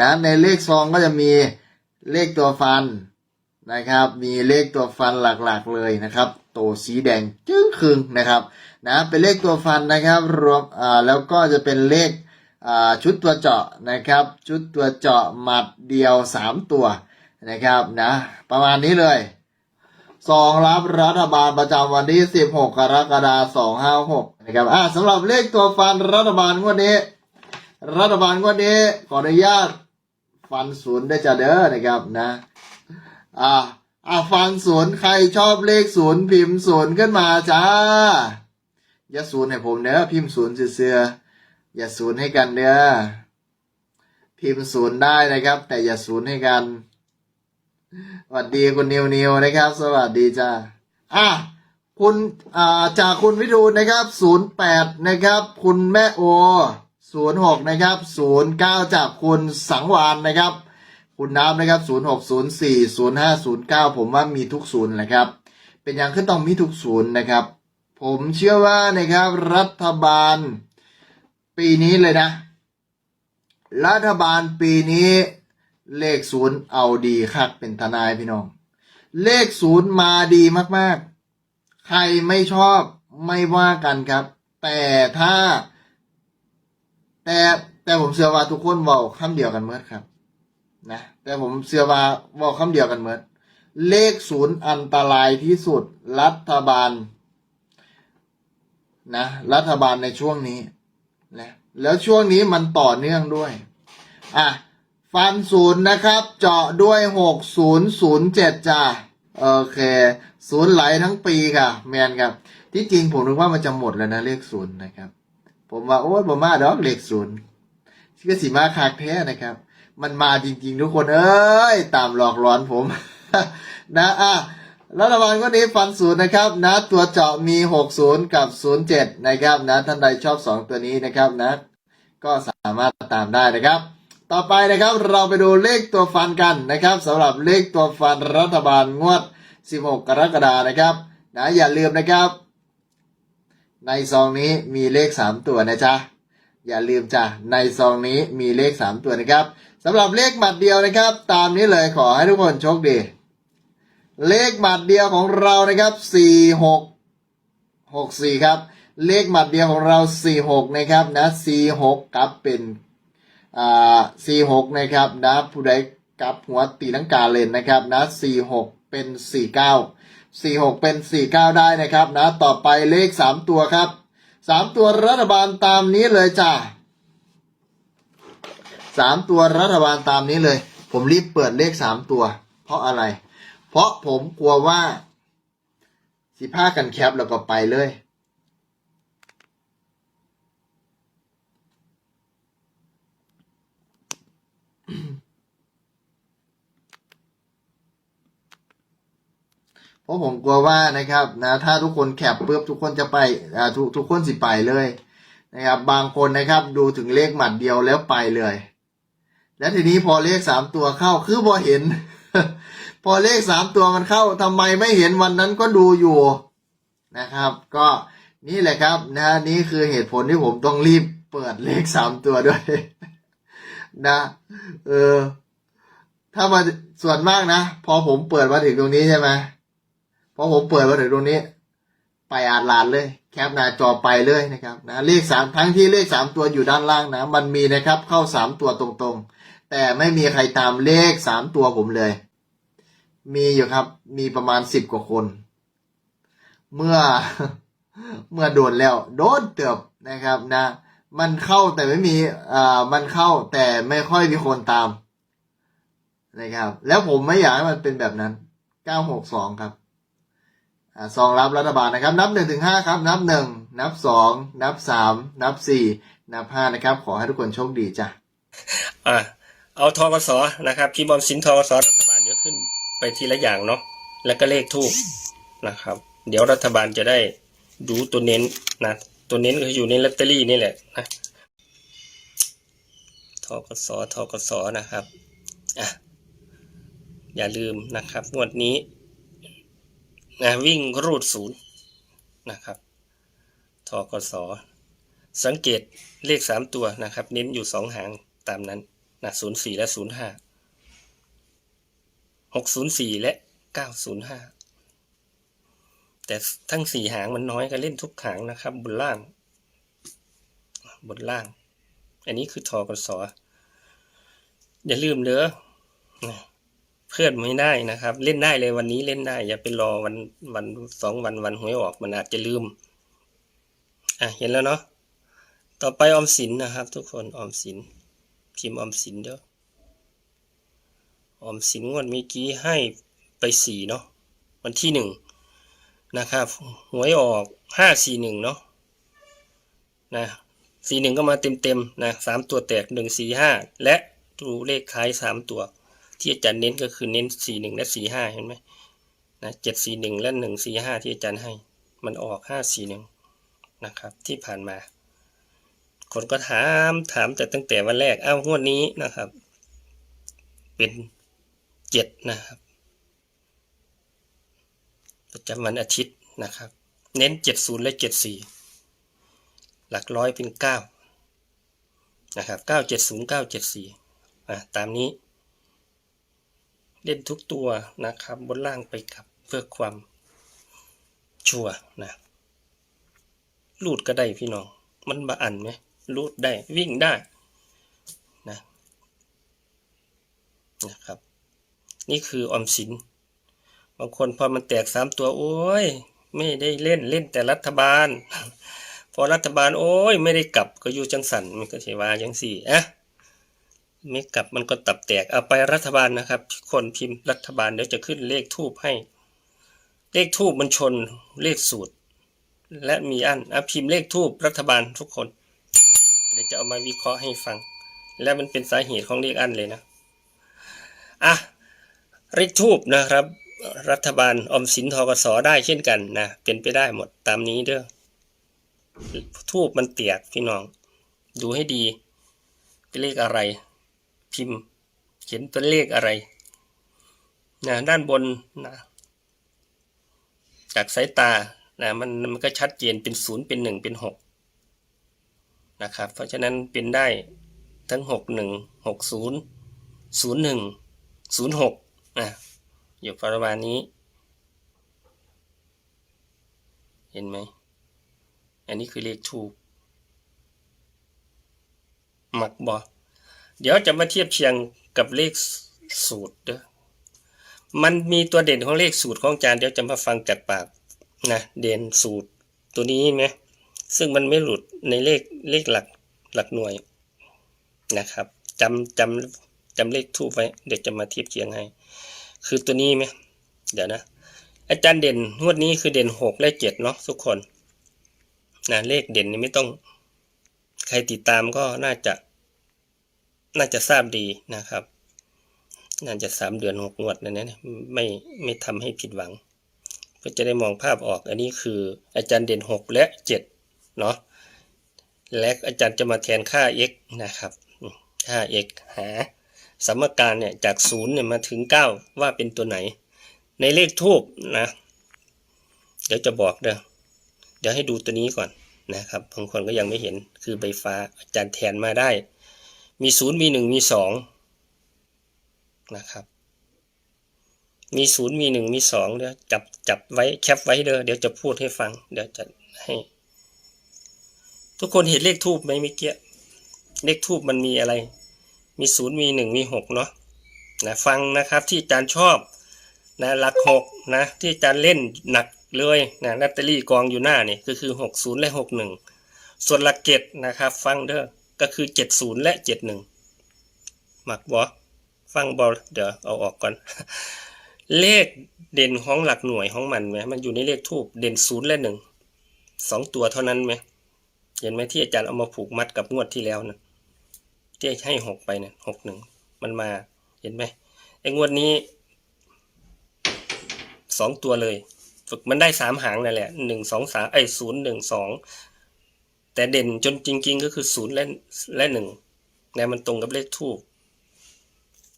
นะในเลขซองก็จะมีเลขตัวฟันนะครับ มีเลขตัวฟันหลักๆเลยนะครับ ตัวสีแดงจึ้งคึงนะครับนะเป็นเลขตัวฟันนะครับรวมอ่าแล้วก็จะเป็นเลขอ่าชุดตัวเจาะนะครับ ชุดตัวเจาะหมัดเดียวสามตัวนะครับนะประมาณนี้เลยซองรับรัฐบาลประจำวันที่ 16 กรกฎาคม 256 นะครับอ่าสำหรับเลขตัวฟันรัฐบาลงวดนี้ รัฐบาลวดนี้ขออนุญาตฟันศูนย์ได้จะเด้อนะครับนะ อ่าอ่าฟันศูนย์ใครชอบเลขศูนย์พิมพ์ศูนย์ขึ้นมาจ้า อย่าศูนย์ให้ผมเด้อพิมพ์ศูนย์เสืออย่าศูนย์ให้กันเด้อพิมพ์ศูนย์ได้นะครับ แต่อย่าศูนย์ให้กันสวัสดีคุณนิวนิวนะครับ สวัสดีจ้าอะคุณอ่าจากคุณวิทูลนะครับศูนย์แปดนะครับ คุณแม่โอ ศูนย์หกนะครับศูนย์เก้าจากคุณสังวานนะครับ คุณน้ำนะครับศูนย์หกศูนย์สี่ศูนย์ห้าศูนย์เก้าผมว่ามีทุกศูนย์แหละครับ เป็นอย่างขึ้นต้องมีทุกศูนย์นะครับ ผมเชื่อว่านะครับรัฐบาล ปีนี้เลยนะ รัฐบาลปีนี้เลขศูนย์เอาดีคักเป็นทนายพี่น้อง เลขศูนย์มาดีมากๆ ใครไม่ชอบไม่ว่ากันครับ แต่ถ้า แต่แต่ผมเชื่อว่าทุกคนเว้าคำเดียวกันเมื่อครับ นะ แต่ผมเชื่อว่าเว่าคำเดียวกันเหมือนเลขศูนย์อันตรายที่สุดรัฐบาล นะ รัฐบาลในช่วงนี้นะแล้วช่วงนี้มันต่อเนื่องด้วย อะ ฟันศูนย์นะครับ เจาะด้วยหกศูนย์ศูนย์เจ็ดจ้าโอเค ศูนย์ไหลทั้งปีค่ะ แมนครับ ที่จริงผมนึกว่ามันจะหมดแล้วนะเลขศูนย์นะครับ ผมว่าโอ้ยผมมาดอกเลขศูนย์ก็สีมาคากแท้นะครับ มันมาจริง ๆ ทุกคนเอ้ย ตามหลอกหลอนผม นะอะรัฐบาลก็นี้ฟันศูนย์นะครับนะตัวเจาะมี 60 กับ 07 นะครับนะท่านใดชอบ 2 ตัวนี้นะครับนะ ก็สามารถตามได้นะครับ ต่อไปนะครับเราไปดูเลขตัวฟันกันนะครับสำหรับเลขตัวฟันรัฐบาลงวด 16 กรกฎานะครับนะอย่าลืมนะครับ ในซองนี้มีเลข 3 ตัวนะจ๊ะ อย่าลืมจ้ะ ในซองนี้มีเลข 3 ตัวนะครับสำหรับเลขหมัดเดียวนะครับ ตามนี้เลยขอให้ทุกคนโชคดี เลขหมัดเดียวของเรานะครับสี่หกหกสี่ครับ เลขหมัดเดียวของเราสี่หกนะครับนะสี่หกกับเป็นอ่าสี่หกนะครับนะผู้ใดกับหัวตีลังกาเลนนะครับนะสี่หกเป็นสี่เก้าสี่หกเป็นสี่เก้าได้นะครับนะต่อไปเลขสามตัวครับสามตัวรัฐบาลตามนี้เลยจ้าสามตัวรัฐบาลตามนี้เลย ผมรีบเปิดเลขสามตัว เพราะอะไร เพราะผมกลัวว่าสิผ้ากันแคปแล้วก็ไปเลย ราะผมกลัวว่านะครับนะถ้าทุกคนแคปปุ๊บทุกคนจะไปอ่าทุกทุกคนสิไปเลยนะครับ บางคนนะครับดูถึงเลขหมัดเดียวแล้วไปเลย แล้วทีนี้พอเลขสามตัวเข้าคือพอเห็น พอเลขสามตัวมันเข้าทำไมไม่เห็นวันนั้นก็ดูอยู่นะครับ ก็นี่แหละครับนะนี่คือเหตุผลที่ผมต้องรีบเปิดเลขสามตัวด้วยนะเออถ้ามาส่วนมากนะ พอผมเปิดมาถึงตรงนี้ใช่ไหม อผมเปิดมาถึงตรงนี้ ไปอาดลานเลย แคปหน้าจอไปเลยนะครับนะเลขสามทั้งที่เลขสามตัวอยู่ด้านล่างนะ มันมีนะครับเข้าสามตัวตรงๆ แต่ไม่มีใครตามเลขสามตัวผมเลย มีอยู่ครับ มีประมาณสิบกว่าคน เมื่อเมื่อโดนแล้ว โดนเติบนะครับนะ มันเข้าแต่ไม่มีอ่ามันเข้าแต่ไม่ค่อยมีคนตามนะครับ แล้วผมไม่อยากให้มันเป็นแบบนั้นเก้าหกสองครับ ซองรับรัฐบาลนะครับ นับหนึ่งถึงห้าครับ นับหนึ่งนับสองนับสามนับสี่นับห้านะครับ ขอให้ทุกคนโชคดีจ้ะอะเอาทกสนะครับพิมพ์ออมสินทกสรัฐบาลเดี๋ยวขึ้นไปทีละอย่างเนาะแล้วก็เลขทูบนะครับ เดี๋ยวรัฐบาลจะได้ดูตัวเน้นนะตัวเน้นก็อยู่ในลอตเตอรี่นี่แหละนะทกสทกสนะครับอะอย่าลืมนะครับงวดนี้ นะวิ่งรูดศูนย์นะครับทกสสังเกตเลขสามตัวนะครับ เน้นอยู่สองหางตามนั้นนะศูนย์สี่และศูนย์ห้าหกศูนย์สี่และเก้าศูนย์ห้าแต่ทั้งสี่หางมันน้อยก็เล่นทุกหางนะครับ บนล่าง บนล่าง อันนี้คือทอกสออย่าลืมเด้อนะ เพื่อนไม่ได้นะครับ เล่นได้เลยวันนี้เล่นได้ อย่าไปรอวันวันสองวันวันหวยออกมันอาจจะลืม อะเห็นแล้วเนาะต่อไปออมสินนะครับ ทุกคนออมสินพิมพ์ออมสินเด้อออมสินงวดเมื่อกี้ให้ไปสี่เนาะวันที่หนึ่งนะครับหวยออกห้าสี่หนึ่งเนาะนะสี่หนึ่งก็มาเต็มเต็มนะสามตัวแตกหนึ่งสี่ห้าและดูเลขท้ายสามตัว ที่อาจารย์เน้นก็คือเน้นสี่หนึ่งและสี่ห้าเห็นไหมนะเจ็ดสี่หนึ่งและหนึ่งสี่ห้าที่อาจารย์ให้ มันออกห้าสี่หนึ่งนะครับที่ผ่านมา คนก็ถามถามแต่ตั้งแต่วันแรกเอ้างวดนี้นะครับ เป็นเจ็ดนะครับ ประจำวันอาทิตย์นะครับ เน้นเจ็ดศูนย์และเจ็ดสี่หลักร้อยเป็นเก้านะครับเก้าเจ็ดศูนย์เก้าเจ็ดสี่อะตามนี้ เล่นทุกตัวนะครับ บนล่างไปกับเพื่อความชัวนะลูดก็ได้พี่น้อง มันบาอันไหมลูดได้วิ่งได้นะนะครับ นี่คือออมสิน บางคนพอมันแตกสามตัว โอ้ย ไม่ได้เล่นเล่นแต่รัฐบาล พอรัฐบาลโอ้ย ไม่ได้กลับก็อยู่จังสันมันก็ใช่ว่าจังสี่อะ ไม่กลับมันก็ตับแตกเอาไปรัฐบาลนะครับคนพิมพ์รัฐบาลเดี๋ยวจะขึ้นเลขทูบให้ เลขทูบมันชนเลขสูตร และมีอันอะพิมพ์เลขทูบรัฐบาลทุกคน เดี๋ยวจะเอามาวิเคราะห์ให้ฟัง และมันเป็นสาเหตุของเลขอันเลยนะอะเลขทูบนะครับ รัฐบาลออมสินทกสได้เช่นกันนะเป็นไปได้หมดตามนี้เด้อทูบมันเตียกพี่น้อง ดูให้ดีเป็นเลขอะไร พิมพ์ เขียนเป็นเลขอะไรนะด้านบนนะจากสายตานะมันมันก็ชัดเจนเป็นศูนย์เป็นหนึ่งเป็นหกนะครับ เพราะฉะนั้นเป็นได้ทั้งหกหนึ่งหกศูนย์ศูนย์หนึ่งศูนย์หกอะอยู่ประมาณนี้ เห็นไหม อันนี้คือเลขทูบหมักบอ เดี๋ยวจะมาเทียบเคียงกับเลขสูตรเด้อมันมีตัวเด่นของเลขสูตรของอาจารย์เดี๋ยวจะมาฟังจากปากนะเด่นสูตรตัวนี้ไหมซึ่งมันไม่หลุดในเลขเลขหลักหลักหน่วยนะครับจำจำจำเลขทูบไว้เดี๋ยวจะมาเทียบเคียงให้ คือตัวนี้ไหมเดี๋ยวนะ อาจารย์เด่นงวดนี้คือเด่นหกและเจ็ดเนาะทุกคนนะเลขเด่นนี่ไม่ต้อง ใครติดตามก็น่าจะ น่าจะทราบดีนะครับ น่าจะสามเดือนหกงวดนั่นนะไม่ไม่ทำให้ผิดหวัง ก็จะได้มองภาพออก อันนี้คืออาจารย์เด่นหกและเจ็ดเนาะและอาจารย์จะมาแทนค่า x นะครับค่า x หา สมการเนี่ยจากศูนย์เนี่ยมาถึงเก้าว่าเป็นตัวไหน ในเลขทูบนะ เดี๋ยวจะบอกเด้อเดี๋ยวให้ดูตัวนี้ก่อนนะครับบางคนก็ยังไม่เห็นคือใบฟ้าอาจารย์แทนมาได้ มีศูนย์มีหนึ่งมีสองนะครับ มีศูนย์มีหนึ่งมีสองเดี๋ยวจับจับไว้แคปไว้เด้อเดี๋ยวจะพูดให้ฟัง เดี๋ยวจะให้ ทุกคนเห็นเลขทูบไหมเมื่อกี้เลขทูบมันมีอะไร มีศูนย์มีหนึ่งมีหกเนาะนะฟังนะครับที่อาจารย์ชอบนะหลักหกนะ ที่อาจารย์เล่นหนักเลยนะลอตเตอรี่กองอยู่หน้านี่ก็คือหกศูนย์และหกหนึ่งส่วนหลักเจ็ดนะครับ ฟังเด้อ ก็คือเจ็ดศูนย์และเจ็ดหนึ่งหมักบอฟังบอเดี๋ยวเอาออกก่อน เลขเด่นของหลักหน่วยของมันไหมมันอยู่ในเลขทูบเด่นศูนย์และหนึ่งสองตัวเท่านั้นไหมเห็นไหมที่อาจารย์เอามาผูกมัดกับงวดที่แล้วนะที่ให้หกไปเนี่ยหกหนึ่งมันมาเห็นไหมไอ้งวดนี้สองตัวเลย ฝึกมันได้สามหางนั่นแหละหนึ่งสองสามไอ้ศูนย์หนึ่งสอง แต่เด่นจนจริง ๆ ก็คือศูนย์และและหนึ่งนะมันตรงกับเลขทูบ